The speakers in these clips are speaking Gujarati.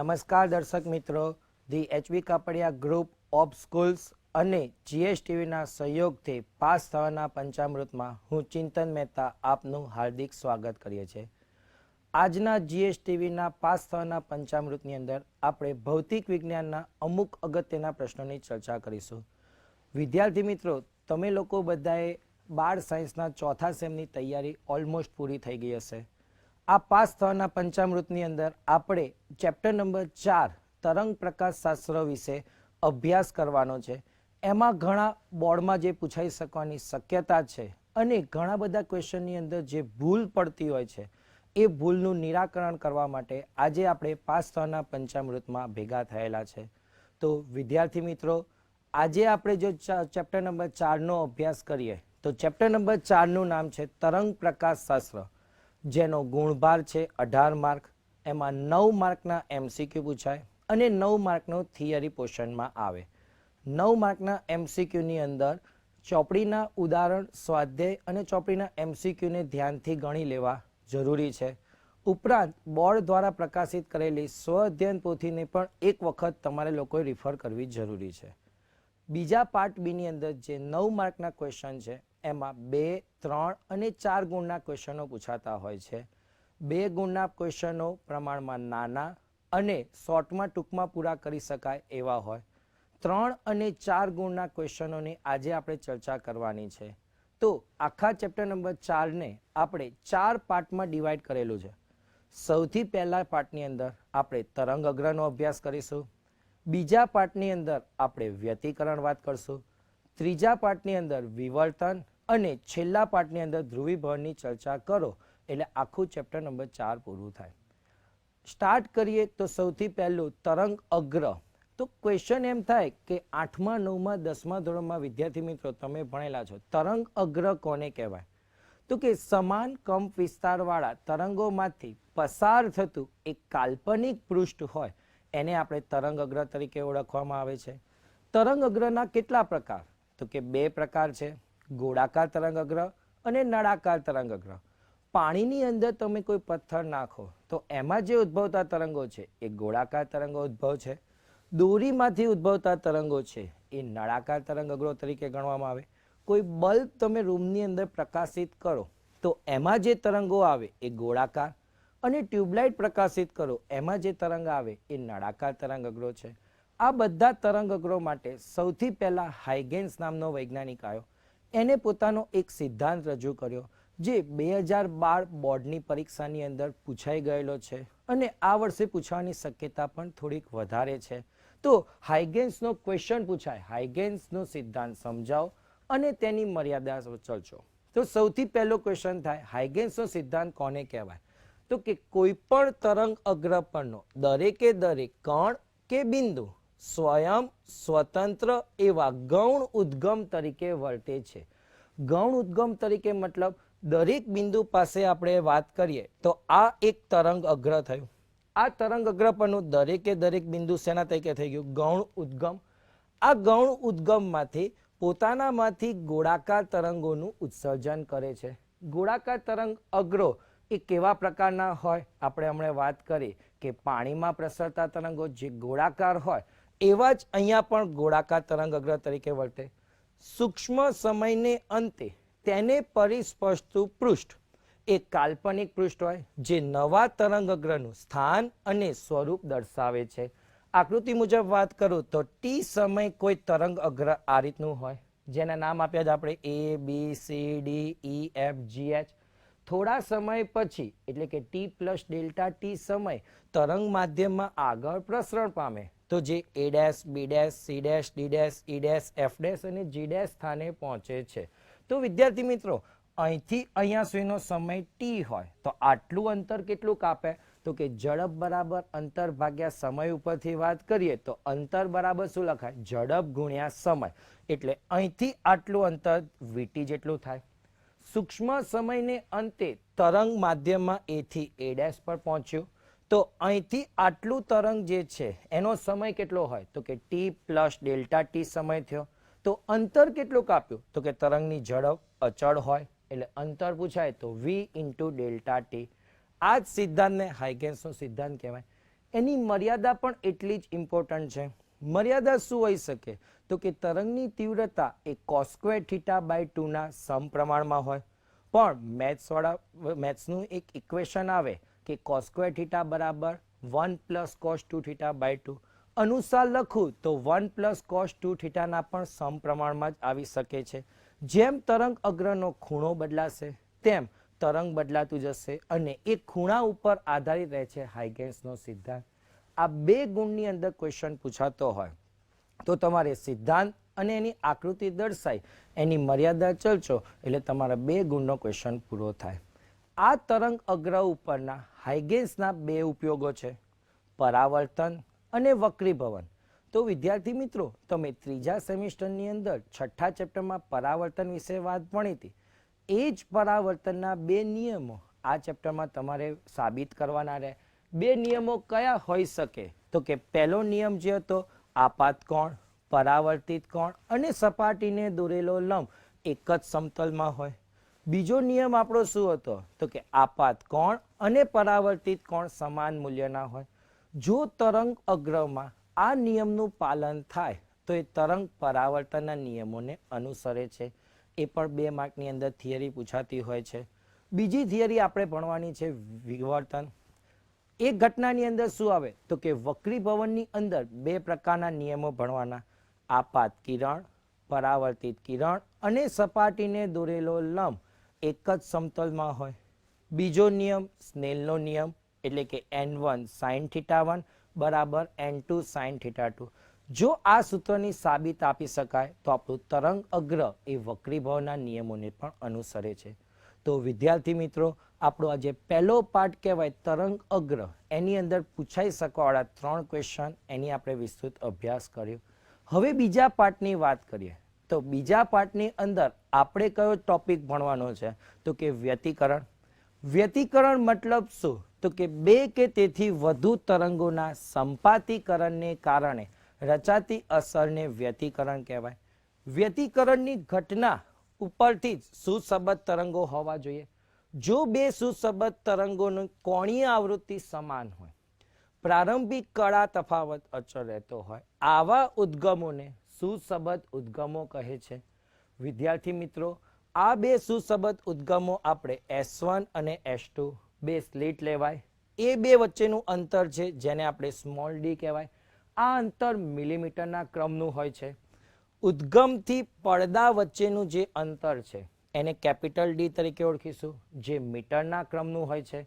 નમસ્કાર દર્શક મિત્રો. The HV Kapadia group of schools અને જીએસટીવીના સહયોગથી પાસ થવાના પંચામૃતમાં હું ચિંતન મહેતા આપનું હાર્દિક સ્વાગત કરીએ છીએ. આજના જીએસટીવીના પાસ થવાના પંચામૃતની અંદર આપણે ભૌતિક વિજ્ઞાનના અમુક અગત્યના પ્રશ્નોની ચર્ચા કરીશું. વિદ્યાર્થી મિત્રો, તમે લોકો બધાએ બાળ સાયન્સના ચોથા સેમની તૈયારી ઓલમોસ્ટ પૂરી થઈ ગઈ હશે. આ પાસ થવાના પંચામૃતની અંદર આપણે ચેપ્ટર નંબર ચાર, તરંગ પ્રકાશ શાસ્ત્ર વિશે અભ્યાસ કરવાનો છે. એમાં ઘણા બોર્ડમાં જે પૂછાઈ શકવાની શક્યતા છે અને ઘણા બધા ક્વેશ્ચનની અંદર જે ભૂલ પડતી હોય છે, એ ભૂલનું નિરાકરણ કરવા માટે આજે આપણે પાસ થવાના પંચામૃતમાં ભેગા થયેલા છે. તો વિદ્યાર્થી મિત્રો, આજે આપણે જો ચેપ્ટર નંબર ચારનો અભ્યાસ કરીએ, તો ચેપ્ટર નંબર ચારનું નામ છે તરંગ પ્રકાશ શાસ્ત્ર. જેનો ગુણભાર છે અઢાર માર્ક. એમાં નવ માર્કના એમસીક્યુ પૂછાય અને નવ માર્કનો થિયરી પોર્શનમાં આવે. નવ માર્કના એમસીક્યુની અંદર ચોપડીના ઉદાહરણ, સ્વાધ્યાય અને ચોપડીના એમસીક્યુને ધ્યાનથી ગણી લેવા જરૂરી છે. ઉપરાંત, બોર્ડ દ્વારા પ્રકાશિત કરેલી સ્વ અધ્યયન પોથીને પણ એક વખત તમારે લોકોએ રિફર કરવી જરૂરી છે. બીજા પાર્ટ બીની અંદર જે નવ માર્કના ક્વેશ્ચન છે એમાં બે, ત્રણ અને ચાર ગુણના ક્વેશ્ચનો પૂછાતા હોય છે. બે ગુણના ક્વેશ્ચનો પ્રમાણમાં નાના અને શોર્ટમાં ટૂંકમાં પૂરા કરી શકાય એવા હોય. ત્રણ અને ચાર ગુણના ક્વેશ્ચનોની આજે આપણે ચર્ચા કરવાની છે. તો આખા ચેપ્ટર નંબર ચારને આપણે ચાર પાર્ટમાં ડિવાઈડ કરેલું છે. સૌથી પહેલા પાર્ટની અંદર આપણે તરંગ અગ્રનો અભ્યાસ કરીશું. બીજા પાર્ટની અંદર આપણે વ્યતિકરણ વાત કરશું. ત્રીજા પાર્ટની અંદર વિવર્તન અને છેલ્લા પાઠની અંદર ધ્રુવીભવનની ચર્ચા કરો એટલે આખું ચેપ્ટર નંબર ચાર પૂરું થાય. સ્ટાર્ટ કરીએ તો સૌથી પહેલું તરંગ અગ્ર. તો ક્વેશ્ચન એમ થાય કે આઠમા, નવમા, દસમા ધોરણમાં વિદ્યાર્થી મિત્રો તમે ભણેલા છો. તરંગ અગ્ર કોને કહેવાય? તો કે સમાન કંપ વિસ્તારવાળા તરંગોમાંથી પસાર થતું એક કાલ્પનિક પૃષ્ઠ હોય, એને આપણે તરંગ અગ્ર તરીકે ઓળખવામાં આવે છે. તરંગ અગ્રના કેટલા પ્રકાર? તો કે બે પ્રકાર છે. ગોળાકાર તરંગ અગ્ર અને નળાકાર તરંગ અગ્ર. પાણીની અંદર તમે કોઈ પથ્થર નાખો તો એમાં જે ઉદ્ભવતા તરંગો છે એ ગોળાકાર તરંગો ઉદ્ભવ છે. દોરીમાંથી ઉદ્ભવતા તરંગો છે એ નળાકાર તરંગ અગ્રો તરીકે ગણવામાં આવે. કોઈ બલ્બ તમે રૂમની અંદર પ્રકાશિત કરો તો એમાં જે તરંગો આવે એ ગોળાકાર અને ટ્યુબલાઇટ પ્રકાશિત કરો એમાં જે તરંગ આવે એ નળાકાર તરંગ અગ્રો છે. આ બધા તરંગ અગ્રો માટે સૌથી પહેલા હાઇગેન્સ નામનો વૈજ્ઞાનિક આવ્યો. એને પોતાનો એક સિદ્ધાંત રજૂ કર્યો, જે બે હજાર બાર બોર્ડની પરીક્ષાની અંદર પૂછાઈ ગયેલો છે અને આ વર્ષે પૂછવાની શક્યતા પણ થોડીક વધારે છે. તો હાઇગેન્સનો ક્વેશ્ચન પૂછાય. હાઇગેન્સનો સિદ્ધાંત સમજાવો અને તેની મર્યાદા ચર્ચો. તો સૌથી પહેલો ક્વેશ્ચન થાય, હાઇગેન્સનો સિદ્ધાંત કોને કહેવાય? તો કે કોઈ પણ તરંગ અગ્ર પરનો દરેકે દરેક કણ કે બિંદુ સ્વયં સ્વતંત્ર એવા ગૌણ ઉદ્ગમ તરીકે વર્તે છે. ગૌણ ઉદ્ગમ તરીકે મતલબ દરેક બિંદુ પાસે આપણે વાત કરીએ તો આ એક તરંગ અગ્ર થયું. આ તરંગ અગ્ર પરનું દરેકે દરેક બિંદુ શેના તરીકે થઈ ગયું? ગૌણ ઉદ્ગમ. આ ગૌણ ઉદ્ગમમાંથી પોતાનામાંથી ગોળાકાર તરંગોનું ઉત્સર્જન કરે છે. ગોળાકાર તરંગ અગ્રો એ કેવા પ્રકારના હોય? આપણે હમણાં વાત કરી કે પાણીમાં પ્રસરતા તરંગો જે ગોળાકાર હોય એવા જ અહીંયા પણ ગોળાકાર તરંગ અગ્ર તરીકે વર્તે સૂક્ષ્મ સમયને અંતે તેને પરિસ્પર્શતું પૃષ્ઠ. એ કાલ્પનિક પૃષ્ઠ હોય જે નવા તરંગ અગ્રનું સ્થાન અને સ્વરૂપ દર્શાવે છે. આકૃતિ મુજબ વાત કરું તો ટી સમય કોઈ તરંગ અગ્ર આ રીતનું હોય. જેના નામ આપ્યા જ આપણે A B C D E F G H થોડા સમય પછી, એટલે કે ટી પ્લસ ડેલ્ટા ટી સમય, તરંગ માધ્યમમાં આગળ પ્રસરણ પામે. તો જે A dash B dash C dash D dash E dash F dash અને જી ડેશ સ્થાને પહોંચે છે. તો વિદ્યાર્થી મિત્રો, અહીંથી અહીંયા સુધીનો સમય ટી હોય તો આટલું અંતર કેટલું કાપે? તો કે ઝડપ બરાબર અંતર ભાગ્યા સમય ઉપરથી વાત કરીએ તો અંતર બરાબર શું લખાય? ઝડપ ગુણ્યા સમય. એટલે અહીંથી આટલું અંતર વીટી જેટલું થાય. સૂક્ષ્મ સમયને અંતે તરંગ માધ્યમમાં એથી એ ડેશ પર પહોંચ્યું. તો અહીંથી આટલું તરંગ જે છે, એનો સમય કેટલો હોય? તો કે ટી પ્લસ ડેલ્ટા ટી સમય થયો. તો અંતર કેટલું કાપ્યું? તો કે તરંગની ઝડપ અચળ હોય, એટલે અંતર પૂછાય તો વી ઇન્ટુ ડેલ્ટા ટી. આ જ સિદ્ધાંતને હાઇગેન્સનો સિદ્ધાંત કહેવાય. એની મર્યાદા પણ એટલી જ ઇમ્પોર્ટન્ટ છે. મર્યાદા શું હોઈ શકે? તો કે તરંગની તીવ્રતા એ કોસ્ક્વેર થીટા બાય ટુના સમપ્રમાણમાં હોય. પણ મેથ્સવાળા મેથ્સનું એક ઇક્વેશન આવે. કે કોસ્ક્વેર થીટા બરાબર one plus cos two theta by two અનુસાર લખું તો વન પ્લસ કોસ ટુ થીટાના પણ સમપ્રમાણમાં જ આવી શકે છે. જેમ તરંગ અગ્રનો ખૂણો બદલાશે, તેમ તરંગ બદલાતું જશે અને એ ખૂણા ઉપર આધારિત રહે છે હાઇગેન્સનો સિદ્ધાંત. આ બે ગુણની અંદર ક્વેશ્ચન પૂછાતો હોય તો તમારે સિદ્ધાંત અને એની આકૃતિ દર્શાય. એની મર્યાદા ચલચો એટલે તમારા બે ગુણનો ક્વેશ્ચન પૂરો થાય. આ તરંગ અગ્ર ઉપરના હાઇગેન્સના બે ઉપયોગો છે, પરાવર્તન અને વક્રીભવન. તો વિદ્યાર્થી મિત્રો, તમે ત્રીજા સેમિસ્ટરની અંદર છઠ્ઠા ચેપ્ટરમાં પરાવર્તન વિશે વાત ભણી હતી. એ જ પરાવર્તનના બે નિયમો આ ચેપ્ટરમાં તમારે સાબિત કરવાના રહે. બે નિયમો કયા હોઈ શકે? તો કે પહેલો નિયમ જે હતો આપાત કોણ પરાવર્તિત કોણ અને સપાટીને દોરેલો લંબ, એક જ સમતલમાં હોય. બીજો નિયમ આપણો શું હતો? તો કે આપાત કોણ અને પરાવર્તિત કોણ સમાન મૂલ્યના હોય. જો તરંગ અગ્રમાં આ નિયમનું પાલન થાય, તો એ તરંગ પરાવર્તનના નિયમોને અનુસરે છે. એ પણ બે માર્કની અંદર થિયરી પૂછાતી હોય છે. બીજી થિયરી આપણે ભણવાની છે વિવર્તન. એ ઘટનાની અંદર શું આવે? તો કે વક્રીભવનની અંદર બે પ્રકારના નિયમો ભણવાના. આપાત કિરણ, પરાવર્તિત કિરણ અને સપાટીને દોરેલો લંબ. એક જ સમતલમાં હોય. બીજો નિયમ સ્નેલનો નિયમ, એટલે કે N one sine theta one બરાબર N two sine theta two. જો આ સૂત્રની સાબિત આપી શકાય, તો આપણું તરંગ અગ્ર એ વક્રીભાવના નિયમોને પણ અનુસરે છે. તો વિદ્યાર્થી મિત્રો, આપણો આજે પહેલો પાઠ કહેવાય તરંગ અગ્ર. એની અંદર પૂછાઈ શકવાવાળા ત્રણ ક્વેશ્ચન એની આપણે વિસ્તૃત અભ્યાસ કર્યો. હવે બીજા પાઠની વાત કરીએ. તો બીજા પાઠની અંદર આપણે કયો ટોપિક ભણવાનો છે? તો કે વ્યતિકરણ. વ્યતિકરણ મતલબ શું? તો કે બે કે તેથી વધુ તરંગોના સંપાતીકરણને કારણે રચાતી અસરને વ્યતિકરણ કહેવાય. વ્યતિકરણની ઘટના ઉપરથી જ સુસબદ્ધ તરંગો હોવા જોઈએ. જો બે સુસબત તરંગોની કોણીય આવૃત્તિ સમાન હોય, પ્રારંભિક કળા તફાવત અચળ રહેતો હોય, આવા ઉદ્ગમોને સુસબદ્ધ ઉદ્ગમો કહે છે. વિદ્યાર્થી મિત્રો, આ બે સુસબદ્ધ ઉદ્ગમો આપણે એસ વન અને એસ ટુ બે સ્લીટ લેવાય. એ બે વચ્ચેનું અંતર છે જેને આપણે સ્મોલ ડી કહેવાય. આ અંતર મિલીમીટરના ક્રમનું હોય છે. ઉદ્ગમથી પડદા વચ્ચેનું જે અંતર છે, એને કેપિટલ ડી તરીકે ઓળખીશું, જે મીટરના ક્રમનું હોય છે.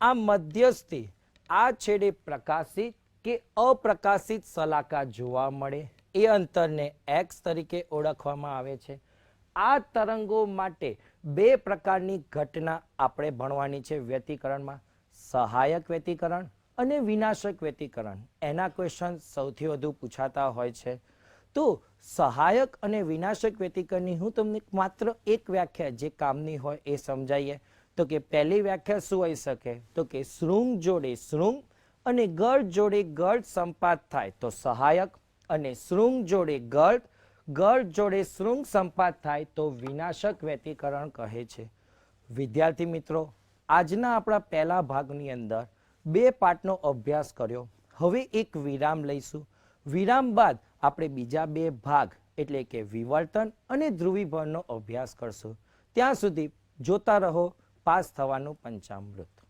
આ મધ્યસ્થી આ છેડે પ્રકાશિત કે અપ્રકાશિત સલાકા જોવા મળે. એ અંતરને એક્સ તરીકે ઓળખવામાં આવે છે. આ તરંગો માટે બે પ્રકારની ઘટના આપણે ભણવાની છે. વ્યતિકરણમાં સહાયક વ્યતિકરણ અને વિનાશક વ્યતિકરણ. એના ક્વેશ્ચન સૌથી વધુ પૂછાતા હોય છે. તો સહાયક અને વિનાશક વ્યતિકરણની હું તમને માત્ર એક વ્યાખ્યા જે કામની હોય એ સમજાવીએ. તો કે પહેલી વ્યાખ્યા શું હોઈ શકે? તો કે શૃંગ જોડે શૃંગ અને ગળ જોડે ગળ સંપાત થાય. તો સહાયક અને શૃંગ જોડે ગર્ટ ગર્ટ જોડે શૃંગ સંપાત થાય તો વિનાશક વ્યતિકરણ કહે છે. વિદ્યાર્થી મિત્રો, આજના આપણા પહેલા ભાગની અંદર બે પાઠનો અભ્યાસ કર્યો. હવે એક વિરામ લઈશું. વિરામ બાદ આપણે બીજા બે ભાગ, એટલે કે વિવર્તન અને ધ્રુવીભવનનો અભ્યાસ કરશું. ત્યાં સુધી જોતા રહો, પાસ થવાનું પંચામૃત.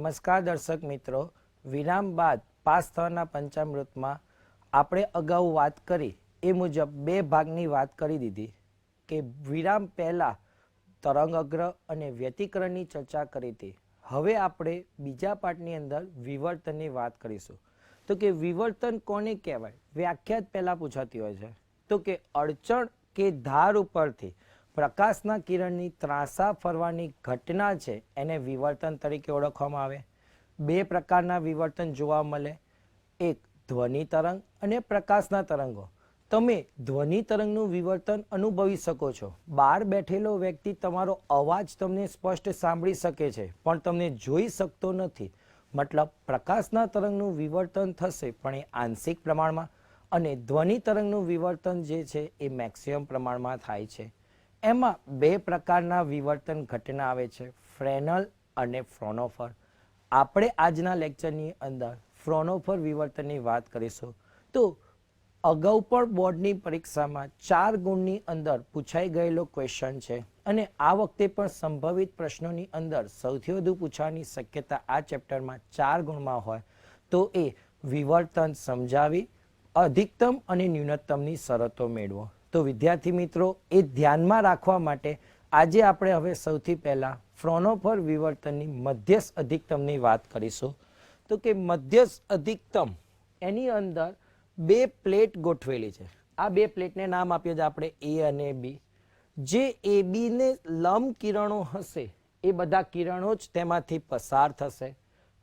નમસ્કાર દર્શક મિત્રો. વિરામ બાદ પાસ થવાના પંચામૃતમાં આપણે અગાઉ વાત કરી એ મુજબ બે ભાગની વાત કરી દીધી કે વિરામ પહેલાં તરંગ અગ્ર અને વ્યતિકરણની ચર્ચા કરી હતી. હવે આપણે બીજા પાઠની અંદર વિવર્તનની વાત કરીશું. તો કે વિવર્તન કોને કહેવાય? વ્યાખ્યાત પહેલાં પૂછાતી હોય છે. તો કે અડચણ કે ધાર ઉપરથી પ્રકાશના કિરણની ત્રાસા ફરવાની ઘટના છે એને વિવર્તન તરીકે ઓળખવામાં આવે. બે પ્રકારના વિવર્તન જોવા મળે. એક ધ્વનિ તરંગ અને પ્રકાશના તરંગો. તમે ધ્વનિ તરંગનું વિવર્તન અનુભવી શકો છો. બહાર બેઠેલો વ્યક્તિ તમારો અવાજ તમને સ્પષ્ટ સાંભળી શકે છે, પણ તમને જોઈ શકતો નથી. મતલબ, પ્રકાશના તરંગનું વિવર્તન થશે પણ એ આંશિક પ્રમાણમાં, અને ધ્વનિ તરંગનું વિવર્તન જે છે એ મેક્સિમમ પ્રમાણમાં થાય છે. એમાં બે પ્રકારના વિવર્તન ઘટના આવે છે, ફ્રેનલ અને ફ્રોનોફર. આપણે આજના લેક્ચરની અંદર ફ્રોનોફર વિવર્તનની વાત કરીશું. તો અગાઉ પણ બોર્ડની પરીક્ષામાં ચાર ગુણની અંદર પૂછાઈ ગયેલો ક્વેશ્ચન છે અને આ વખતે પણ સંભવિત પ્રશ્નોની અંદર સૌથી વધુ પૂછવાની શક્યતા આ ચેપ્ટરમાં ચાર ગુણમાં હોય. તો એ વિવર્તન સમજાવી, અધિકતમ અને ન્યૂનતમની શરતો મેળવો. તો વિદ્યાર્થી મિત્રો, એ ધ્યાનમાં રાખવા માટે આજે આપણે હવે સૌથી પહેલા ફ્રોનોફર વિવર્તનની મધ્યસ્થ અધિકતમની વાત કરીશું. તો કે મધ્યસ્થ અધિકતમ એની અંદર બે પ્લેટ ગોઠવેલી છે. આ બે પ્લેટને નામ આપીએ છીએ આપણે એ અને બી. જે એ બીને લંબ કિરણો હશે, એ બધા કિરણો જ તેમાંથી પસાર થશે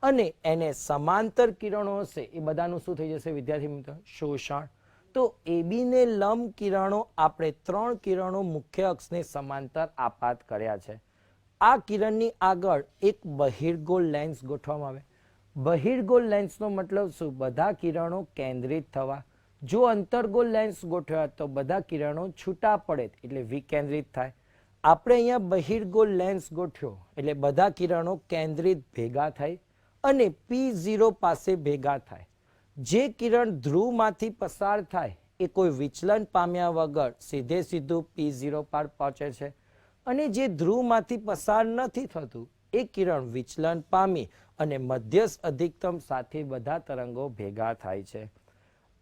અને એને સમાંતર કિરણો હશે, એ બધાનું શું થઈ જશે વિદ્યાર્થી મિત્રો? શોષણ. તો એબીને લંબ કિરણો આપણે ત્રણ કિરણો મુખ્ય અક્ષને સમાંતર આપાત કર્યા છે. આ કિરણની આગળ એક બહિર્ગોળ લેન્સ ગોઠવવામાં આવે. બહિર્ગોળ લેન્સનો મતલબ શું? બધા કિરણો કેન્દ્રિત થવા. જો અંતર્ગોળ લેન્સ ગોઠવ્યા તો બધા કિરણો છૂટા પડે, એટલે વિકેન્દ્રિત થાય. આપણે અહીંયા બહિર્ગોળ લેન્સ ગોઠવ્યો, એટલે બધા કિરણો કેન્દ્રિત ભેગા થાય અને પી ઝીરો પાસે ભેગા થાય. જે કિરણ ધ્રુવમાંથી પસાર થાય, એ કોઈ વિચલન પામ્યા વગર સીધે સીધું પી ઝીરો પર પહોંચે છે. અને જે ધ્રુવમાંથી પસાર નથી થતું, એ કિરણ વિચલન પામી અને મધ્યસ્થ અધિકતમ સાથે બધા તરંગો ભેગા થાય છે.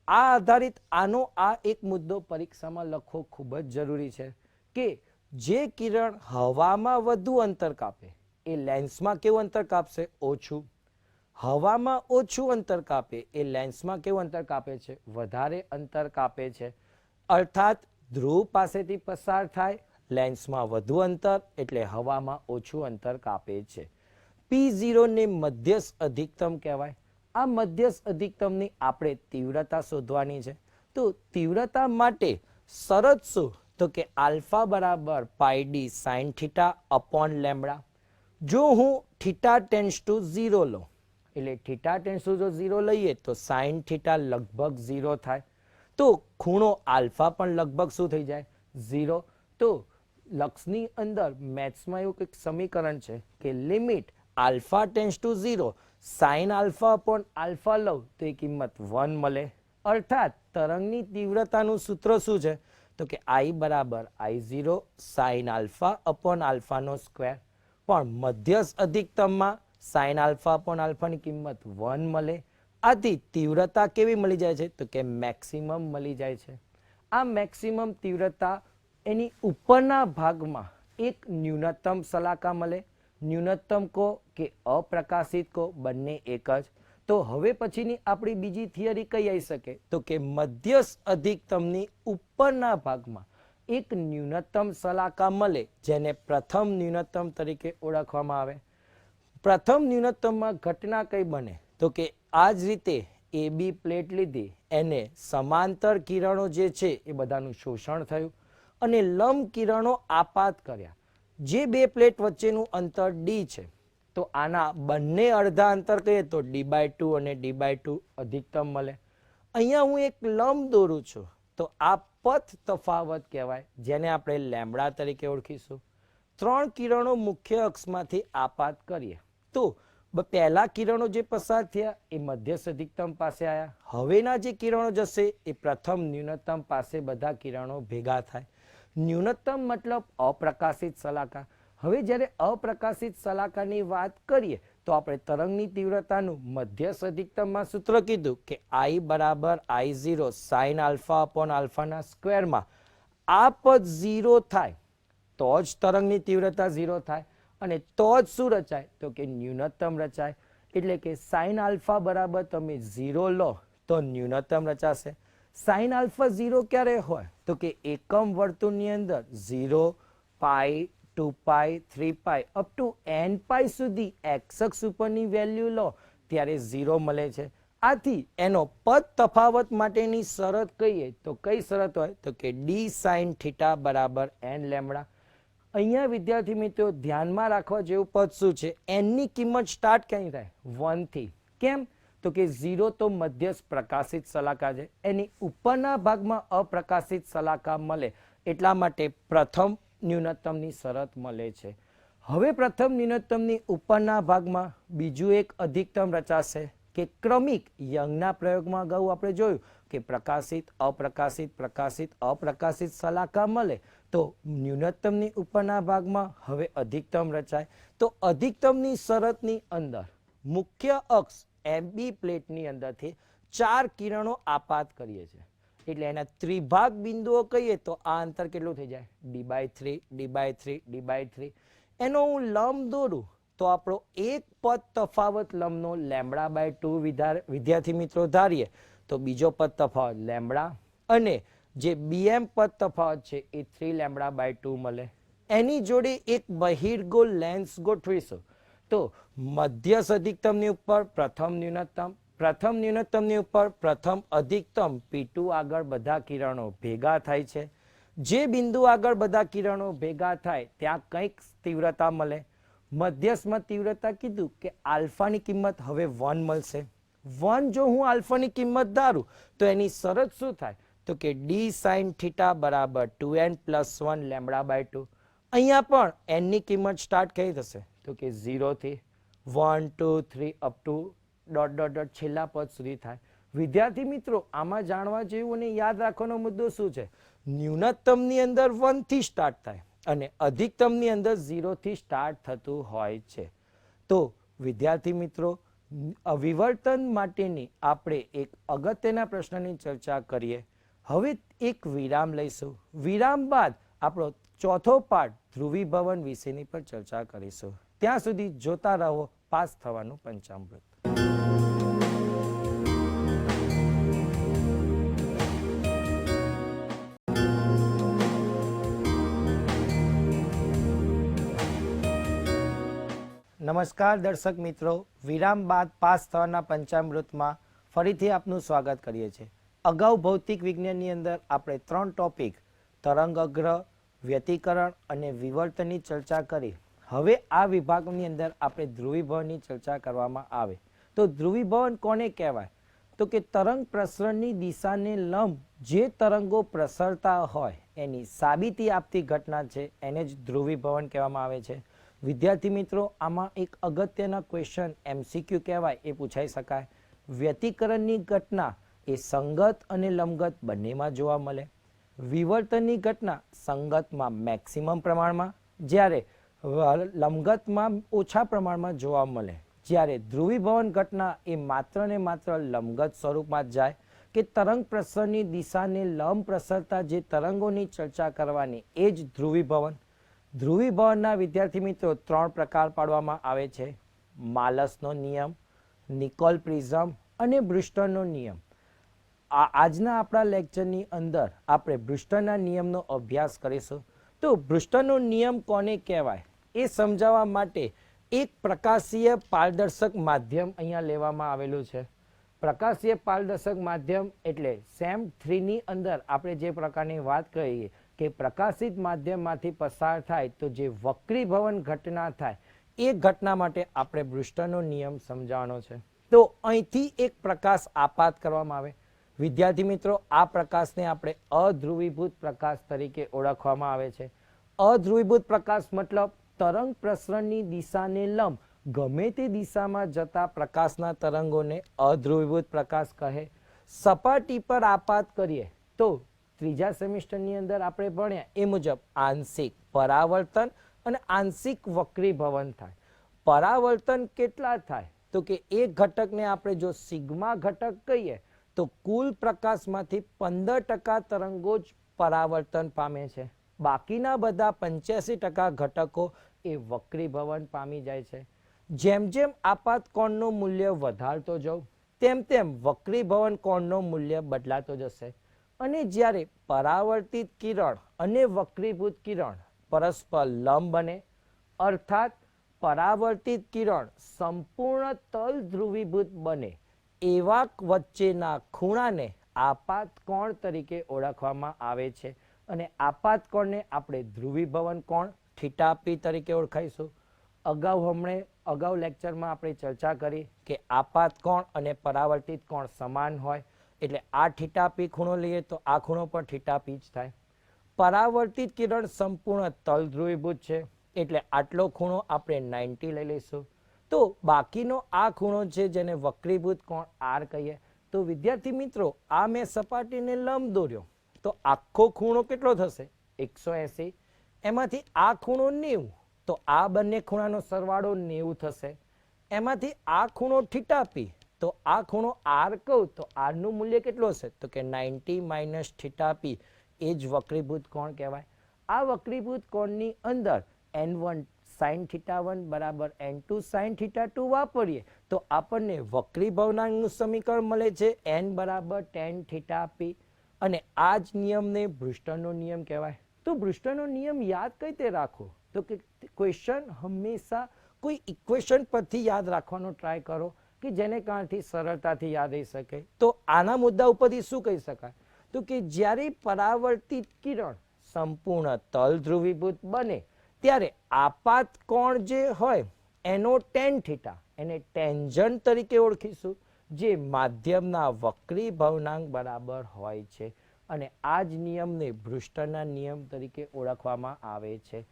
આ આધારિત આનો આ એક મુદ્દો પરીક્ષામાં લખવો ખૂબ જ જરૂરી છે કે જે કિરણ હવામાં વધુ અંતર કાપે, એ લેન્સમાં કેવું અંતર કાપશે? ઓછું. હવામાં ઓછું અંતર કાપે, એ લેન્સમાં કેવું અંતર કાપે છે? વધારે અંતર કાપે છે. અર્થાત ધ્રુવ પાસેથી પસાર થાય લેન્સમાં વધુ અંતર, એટલે હવામાં ઓછું અંતર કાપે છે. પી ઝીરોને મધ્યસ્થ અધિકતમ કહેવાય. આ મધ્યસ્થ અધિકતમની આપણે તીવ્રતા શોધવાની છે. તો તીવ્રતા માટે શરત શું? તો કે આલ્ફા બરાબર pi D sine theta upon lambda જો હું થીટા ટેન્સ ટુ ઝીરો લઉં એટલે થીટા ટેન્સ ટુ જો ઝીરો લઈએ તો સાઇન થીટા લગભગ ઝીરો થાય. તો ખૂણો આલ્ફા પણ લગભગ શું થઈ જાય? ઝીરો. તો લક્ષની અંદર મેથ્સમાં એવું કંઈક સમીકરણ છે કે limit alpha tends to zero sine alpha upon alpha લઉં તો એ કિંમત વન મળે. અર્થાત તરંગની તીવ્રતાનું સૂત્ર શું છે? તો કે આઈ બરાબર I zero sine alpha upon આલ્ફાનો square પણ મધ્યસ્થ અધિકતમમાં સાઇન આલ્ફા અપોન આલ્ફાની કિંમત વન મળે. આથી તીવ્રતા કેવી મળી જાય છે? તો કે મેક્સિમમ મળી જાય છે. આ મેક્સિમમ તીવ્રતા એની ઉપરના ભાગમાં એક ન્યૂનતમ સલાકા મળે. ન્યૂનતમ કો કે અપ્રકાશિત કો, બંને એક જ. તો હવે પછીની આપણી બીજી થિયરી કઈ આવી શકે? તો કે મધ્યસ્થ અધિકતમની ઉપરના ભાગમાં એક ન્યૂનતમ સલાકા મળે, જેને પ્રથમ ન્યૂનતમ તરીકે ઓળખવામાં આવે. પ્રથમ ન્યૂનતમમાં ઘટના કઈ બને? તો કે આ જ રીતે એ બી પ્લેટ લીધી, એને સમાંતર કિરણો જે છે એ બધાનું શોષણ થયું અને લંબ કિરણો આપાત કર્યા. જે બે પ્લેટ વચ્ચેનું અંતર ડી છે, તો આના બંને અડધા અંતર કહીએ તો ડી બાય ટુ અને ડી બાય ટુ અધિકતમ મળે. અહીંયા હું એક લંબ દોરું છું, તો આ પથ તફાવત કહેવાય, જેને આપણે લેમડા તરીકે ઓળખીશું. ત્રણ કિરણો મુખ્ય અક્ષમાંથી આપાત કરીએ. તો પહેલા કિરણો જે પસાર થયા એ મધ્યસ્થ અધિકતમ પાસે આવ્યા હવેના જે કિરણો જશે એ પ્રથમ ન્યૂનતમ પાસે બધા કિરણો ભેગા થાય. ન્યૂનતમ મતલબ અપ્રકાશિત સલાકા હવે જ્યારે અપ્રકાશિત સલાકાની વાત કરીએ તો આપણે તરંગની તીવ્રતાનું મધ્યસ્થ અધિકતમમાં સૂત્ર કીધું કે આઈ બરાબર I zero sine alpha upon આલ્ફાના સ્ક્વેરમાં. આ પદ ઝીરો થાય તો જ તરંગની તીવ્રતા ઝીરો થાય. અને તો જ શું રચાય? તો કે ન્યૂનતમ રચાય. એટલે કે સાઇન આલ્ફા બરાબર તમે ઝીરો લો, તો ન્યૂનતમ રચાશે. સાઇન આલ્ફા ઝીરો ક્યારે હોય? તો કે એકમ વર્તુળની અંદર zero, pi, two pi, three pi, up to N pi સુધી એક્સ ઉપરની વેલ્યુ લો, ત્યારે ઝીરો મળે છે. આથી એનો પદ તફાવત માટેની શરત કહીએ તો કઈ શરત હોય? તો કે ડી સાઇન થીટા બરાબર એન લેમડા અહીંયા વિદ્યાર્થી મિત્રો ધ્યાનમાં રાખવા જેવું પદ શું છે? એનની કિંમત સ્ટાર્ટ ક્યાંય થાય? વનથી કેમ? તો કે ઝીરો તો મધ્યસ્થ પ્રકાશિત સલાકા છે. એની ઉપરના ભાગમાં અપ્રકાશિત સલાકા મળે. એટલા માટે પ્રથમ ન્યૂનતમની શરત મળે છે. હવે પ્રથમ ન્યૂનતમની ઉપરના ભાગમાં બીજું એક અધિકતમ રચાશે કે ક્રમિક યંગના પ્રયોગમાં અગાઉ આપણે જોયું. કે પ્રકાશિત, અપ્રકાશિત પ્રકાશિત, અપ્રકાશિત શલાકા મળે તો ન્યૂનતમની ઉપરના ભાગમાં હવે અધિકતમ રચાય. તો અધિકતમની શરતની અંદર મુખ્ય અક્ષ એમબી પ્લેટની અંદરથી ચાર કિરણો આપાત કરીએ છીએ. એટલે એના ત્રિભાગ બિંદુઓ કહીએ તો આ અંતર કેટલું થઈ જાય? D by three, D by three, D by three. એનો હું લંબ દોરું તો આપણો એક પદ તફાવત લંબનો લેમડા બાય ટુ વિદ્યાર્થી મિત્રો ધારીએ. તો બીજો પદ તફાવત લેમડા અને જે બીએમ પદ તફાવત છે એ થ્રી લેમડા બાય ટુ મળે. એની જોડે એક બહિર્ગોળ લેન્સ ગોઠવીશું. તો મધ્યસ્થ અધિકતમની ઉપર પ્રથમ ન્યૂનતમ, પ્રથમ ન્યૂનતમની ઉપર પ્રથમ અધિકતમ પી આગળ બધા કિરણો ભેગા થાય છે. જે બિંદુ આગળ બધા કિરણો ભેગા થાય ત્યાં કંઈક તીવ્રતા મળે. મધ્યસ્થમાં તીવ્રતા કીધું કે આલ્ફાની કિંમત હવે વન મળશે. વન જો હું આલ્ફાની કિંમત ધારું, તો એની શરત શું થાય? તો કે ડી સાઇન થીટા બરાબર two N plus one lambda by two અહીંયા પણ એનની કિંમત સ્ટાર્ટ કઈ થશે? તો કે ઝીરોથી one two three up to dot dot dot છેલ્લા પદ સુધી થાય. વિદ્યાર્થી મિત્રો, આમાં જાણવા જેવું અને યાદ રાખવાનો મુદ્દો શું છે? ન્યૂનતમની અંદર વનથી સ્ટાર્ટ થાય અને અધિકતમની અંદર ઝીરોથી સ્ટાર્ટ થતું હોય છે. તો વિદ્યાર્થી મિત્રો વિવર્તન માટેની આપણે એક અગત્યના પ્રશ્નની ચર્ચા કરીએ. હવે એક વિરામ લઈશું. વિરામ બાદ આપણો ચોથો પાઠ ધ્રુવીભવન વિશેની પર ચર્ચા કરીશું. ત્યાં સુધી જોતા રહો, પાસ થવાનું પંચામૃત. નમસ્કાર દર્શક મિત્રો. વિરામ બાદ પાસ થવાના પંચામૃતમાં ફરીથી આપનું સ્વાગત કરીએ છીએ. અગાઉ ભૌતિક વિજ્ઞાનની અંદર આપણે ત્રણ ટોપિક, તરંગ અગ્ર, વ્યતિકરણ અને વિવર્તનની ચર્ચા કરી. હવે આ વિભાગની અંદર આપણે ધ્રુવીભવનની ચર્ચા કરવામાં આવે. તો ધ્રુવીભવન કોને કહેવાય? તો કે તરંગ પ્રસરણની દિશાને લંબ જે તરંગો પ્રસરતા હોય એની સાબિતી આપતી ઘટના છે. એને જ ધ્રુવીભવન કહેવામાં આવે છે. વિદ્યાર્થી મિત્રો, આમાં એક અગત્યના ક્વેશ્ચન એમસીક્યુ કહેવાય, એ પૂછાઈ શકાય. વ્યતિકરણની ઘટના એ સંગત અને લંબગત બંનેમાં જોવા મળે. વિવર્તનની ઘટના સંગતમાં મેક્સિમમ પ્રમાણમાં, જ્યારે લંબગતમાં ઓછા પ્રમાણમાં જોવા મળે. જ્યારે ધ્રુવીભવન ઘટના એ માત્ર ને માત્ર લંબગત સ્વરૂપમાં જ જાય કે તરંગ પ્રસરની દિશાને લંબ પ્રસરતા જે તરંગોની ચર્ચા કરવાની, એ જ ધ્રુવીભવન. ધ્રુવીભવનના વિદ્યાર્થી મિત્રો, ત્રણ પ્રકાર પાડવામાં આવે છે. માલસનો નિયમ, નિકોલ પ્રિઝમ અને બ્રુસ્ટરનો નિયમ. આ આજના આપણા લેક્ચરની અંદર આપણે બ્રુસ્ટરના નિયમનો અભ્યાસ કરીશું. તો બ્રુસ્ટરનો નિયમ કોને કહેવાય? એ સમજાવવા માટે એક પ્રકાશીય પારદર્શક માધ્યમ અહીંયા લેવામાં આવેલું છે. પ્રકાશીય પારદર્શક માધ્યમ એટલે સેમ થ્રીની અંદર આપણે જે પ્રકારની વાત કરીએ કે પ્રકાશિત માધ્યમમાંથી પસાર થાય તો જે વક્રીભવન ઘટના થાય, એ ઘટના માટે આપણે બ્રુસ્ટરનો નિયમ સમજાવવાનો છે. તો અહીંથી એક પ્રકાશ આપાત કરવામાં આવે. વિદ્યાર્થી મિત્રો, આ પ્રકાશને આપણે અધ્રુવીભૂત પ્રકાશ તરીકે ઓળખવામાં આવે છે. અધ્રુવીભૂત પ્રકાશ મતલબ તરંગ પ્રસરણની દિશાને લંબ, ગમે તે દિશામાં જતા પ્રકાશના તરંગોને અધ્રુવીભૂત પ્રકાશ કહે. સપાટી પર આપાત કરીએ તો ત્રીજા સેમિસ્ટરની અંદર આપણે ભણ્યા, એ મુજબ આંશિક પરાવર્તન અને આંશિક વક્રીભવન થાય. પરાવર્તન કેટલા થાય? તો કે એક ઘટકને આપણે જો સિગ્મા ઘટક કહીએ, તો કુલ પ્રકાશમાંથી પંદર ટકા તરંગો જ પરાવર્તન પામે છે. બાકીના બધા પંચ્યાસી ટકા ઘટકો એ વક્રીભવન પામી જાય છે. જેમ જેમ આપાત કોણનું મૂલ્ય વધારતો જાઉં તેમ તેમ વક્રીભવન કોણનું મૂલ્ય બદલાતો જશે. અને જ્યારે પરાવર્તિત કિરણ અને વક્રીભૂત કિરણ પરસ્પર લંબ બને, અર્થાત પરાવર્તિત કિરણ સંપૂર્ણ તલ ધ્રુવીભૂત બને, એવા વચ્ચેના ખૂણાને આપાત કોણ તરીકે ઓળખવામાં આવે છે. અને આપાત કોણને આપણે ધ્રુવીભવન કોણ, થીટા પી તરીકે ઓળખાઈશું. અગાઉ હમણે, અગાઉ લેક્ચરમાં આપણે ચર્ચા કરી કે આપાત કોણ અને પરાવર્તિત કોણ સમાન હોય. એટલે આ થીટા પી ખૂણો લઈએ તો આ ખૂણો પણ થીટા પી જ થાય. પરાવર્તિત કિરણ સંપૂર્ણ તલ ધ્રુવીભૂત છે. એટલે આટલો ખૂણો આપણે નાઇન્ટી લઈ લઈશું. તો બાકીનો આ ખૂણો છે જેને વક્રીભૂત કોણ આર કહીએ. તો વિદ્યાર્થી મિત્રો, આ મેં સપાટીને લંબ દોર્યો. તો આખો ખૂણો કેટલો થશે? એકસો એંસી. એમાંથી આ ખૂણો નેવું. તો આ બંને ખૂણાનો સરવાળો નેવું થશે. એમાંથી આ ખૂણો થીટા પી તો આ ખૂણો આર કહું તો આરનું મૂલ્ય કેટલું હશે તો કે નાઇન્ટી માઇનસ થીટા પી. એ જ વક્રીભૂત કોણ કહેવાય? આ વક્રીભૂત કોણની અંદર N one sine theta one બરાબર N two sine theta two વાપરીએ તો આપણને વક્રી ભવનાંકનું સમીકરણ મળે છે એન બરાબર ટેન થીટા પી. અને આ જ નિયમને ભૃષ્ટનો નિયમ કહેવાય. તો ભૃષ્ટનો નિયમ યાદ કઈ રીતે રાખો? તો કે ક્વેશ્ચન હંમેશા કોઈ ઇક્વેશન પરથી યાદ રાખવાનો ટ્રાય કરો. કે જેને કારણથી સરળતાથી યાદ રહી શકે? તો આના મુદ્દા ઉપરથી શું કહી શકાય? તો કે જ્યારે પરાવર્તિત કિરણ સંપૂર્ણ તલ ધ્રુવીભૂત બને, ત્યારે આપાત કોણ જે હોય, એનો ટેન થીટા એને ટેન્જન તરીકે ઓળખીશું, જે માધ્યમના વક્રી ભવનાંક બરાબર હોય છે. અને આ જ નિયમને બ્રુસ્ટરના નિયમ તરીકે ઓળખવામાં આવે છે.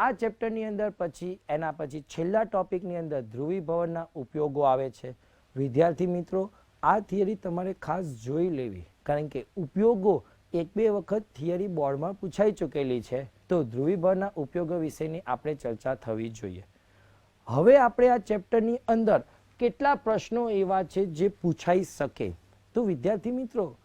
આ ચેપ્ટરની અંદર પછી, એના પછી છેલ્લા ટોપિકની અંદર ધ્રુવીભવનના ઉપયોગો આવે છે. વિદ્યાર્થી મિત્રો, આ થિયરી તમારે ખાસ જોઈ લેવી, કારણ કે ઉપયોગો એક બે વખત થિયરી બોર્ડમાં પૂછાઈ ચૂકેલી છે. તો ધ્રુવીભવનના ઉપયોગો વિશેની આપણે ચર્ચા થવી જોઈએ. હવે આપણે આ ચેપ્ટરની અંદર કેટલા પ્રશ્નો એવા છે જે પૂછાઈ શકે. તો વિદ્યાર્થી મિત્રો,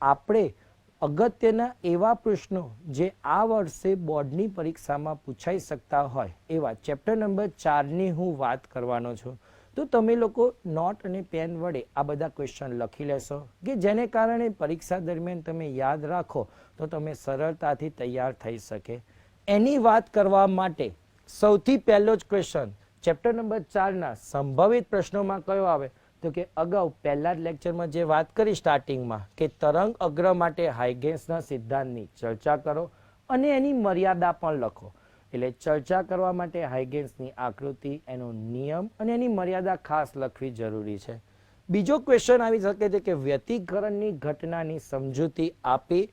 આપણે અગત્યના એવા પ્રશ્નો જે આ વર્ષે બોર્ડની પરીક્ષામાં પૂછાઈ શકતા હોય, એવા ચેપ્ટર નંબર ચારની હું વાત કરવાનો છું. તો તમે લોકો નોટ અને પેન વડે આ બધા ક્વેશ્ચન લખી લેશો, કે જેને કારણે પરીક્ષા દરમિયાન તમે યાદ રાખો, તો તમે સરળતાથી તૈયાર થઈ શકે. એની વાત કરવા માટે સૌથી પહેલો જ ક્વેશ્ચન, ચેપ્ટર નંબર ચારના સંભવિત પ્રશ્નોમાં કયો આવે? તો કે અગાઉ પહેલા જ લેક્ચરમાં જે વાત કરી સ્ટાર્ટિંગમાં કે તરંગ અગ્ર માટે હાઈગેન્સના સિદ્ધાંતની ચર્ચા કરો અને એની મર્યાદા પણ લખો. એટલે ચર્ચા કરવા માટે હાઈગેન્સની આકૃતિ, એનો નિયમ અને એની મર્યાદા ખાસ લખવી જરૂરી છે. બીજો ક્વેશ્ચન આવી શકે છે કે વ્યતિકરણની ઘટનાની સમજૂતી આપી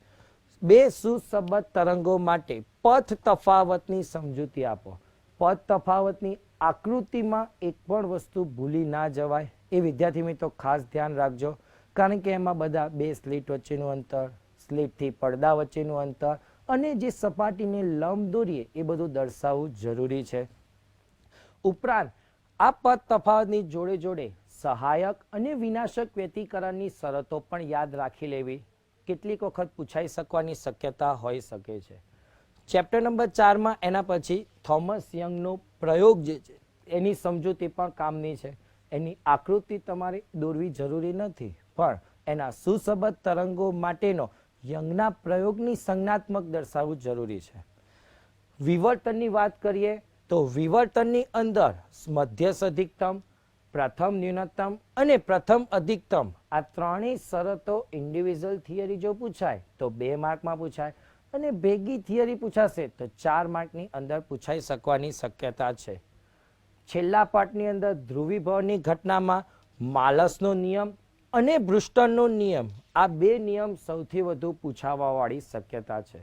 બે સુસંબદ્ધ તરંગો માટે પથ તફાવતની સમજૂતી આપો. પથ તફાવતની આકૃતિમાં એક પણ વસ્તુ ભૂલી ના જવાય. એ વિદ્યાર્થી મિત્રો, ખાસ ધ્યાન રાખજો. કારણ કે એમાં બધા બે સ્લીટ વચ્ચેનું અંતર સ્લીટથી પડદા વચ્ચેનું અંતર અને જે સપાટીને લંબ દોરીએ, એ બધું દર્શાવવું જરૂરી છે. ઉપરાંત, આ પદ તફાવતની જોડે જોડે સહાયક અને વિનાશક વ્યતિકરણની શરતો પણ યાદ રાખી લેવી. કેટલીક વખત પૂછાઈ શકવાની શક્યતા હોઈ શકે છે. ચેપ્ટર નંબર ચારમાં એના પછી થોમસ યંગનો પ્રયોગ જે છે, એની સમજૂતી પણ કામની છે. એની આકૃતિ તમારે દોરવી જરૂરી નથી. પણ એના સુસંબદ્ધ તરંગો માટેનો યંગના પ્રયોગની સંજ્ઞાત્મક દર્શાવવું જરૂરી છે. વિવર્તનની વાત કરીએ તો વિવર્તનની અંદર મધ્યસ અધિકતમ, પ્રથમ ન્યૂનતમ અને પ્રથમ અધિકતમ આ ત્રણેય શરતો ઇન્ડિવિજ્યુઅલ થિયરી જો પૂછાય તો બે માર્કમાં પૂછાય અને ભેગી થિયરી પૂછાશે તો ચાર માર્કની અંદર પૂછાઈ શકવાની શક્યતા છે. છેલ્લા પાઠની અંદર ધ્રુવીભવની ઘટનામાં માલસનો નિયમ અને બ્રુસ્ટનનો નિયમ, આ બે નિયમ સૌથી વધુ પૂછાવાવાળી શક્યતા છે.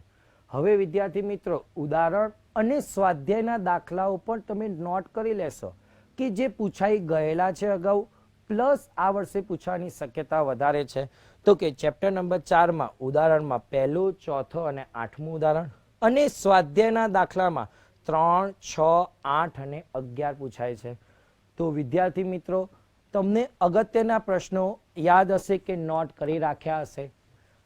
હવે વિદ્યાર્થી મિત્રો, ઉદાહરણ અને સ્વાધ્યાયના દાખલાઓ પણ તમે નોટ કરી લેશો કે જે પૂછાઈ ગયેલા છે અગાઉ, પ્લસ આ વર્ષે પૂછવાની શક્યતા વધારે છે. તો કે ચેપ્ટર નંબર ચારમાં ઉદાહરણમાં પહેલું, ચોથો અને આઠમું ઉદાહરણ અને સ્વાધ્યાયના દાખલામાં ત્રણ, છ, આઠ અને અગિયાર પૂછાય છે. તો વિદ્યાર્થી મિત્રો, તમને અગત્યના પ્રશ્નો યાદ હશે કે નોટ કરી રાખ્યા હશે.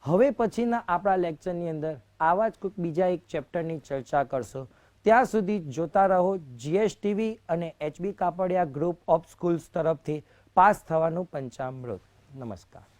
હવે પછીના આપણા લેક્ચરની અંદર આવા જ કોઈક બીજા એક ચેપ્ટરની ચર્ચા કરશો. ત્યાં સુધી જોતા રહો જીએસટીવી અને HB Kapadia group of schools તરફથી પાસ થવાનું પંચામૃત. નમસ્કાર.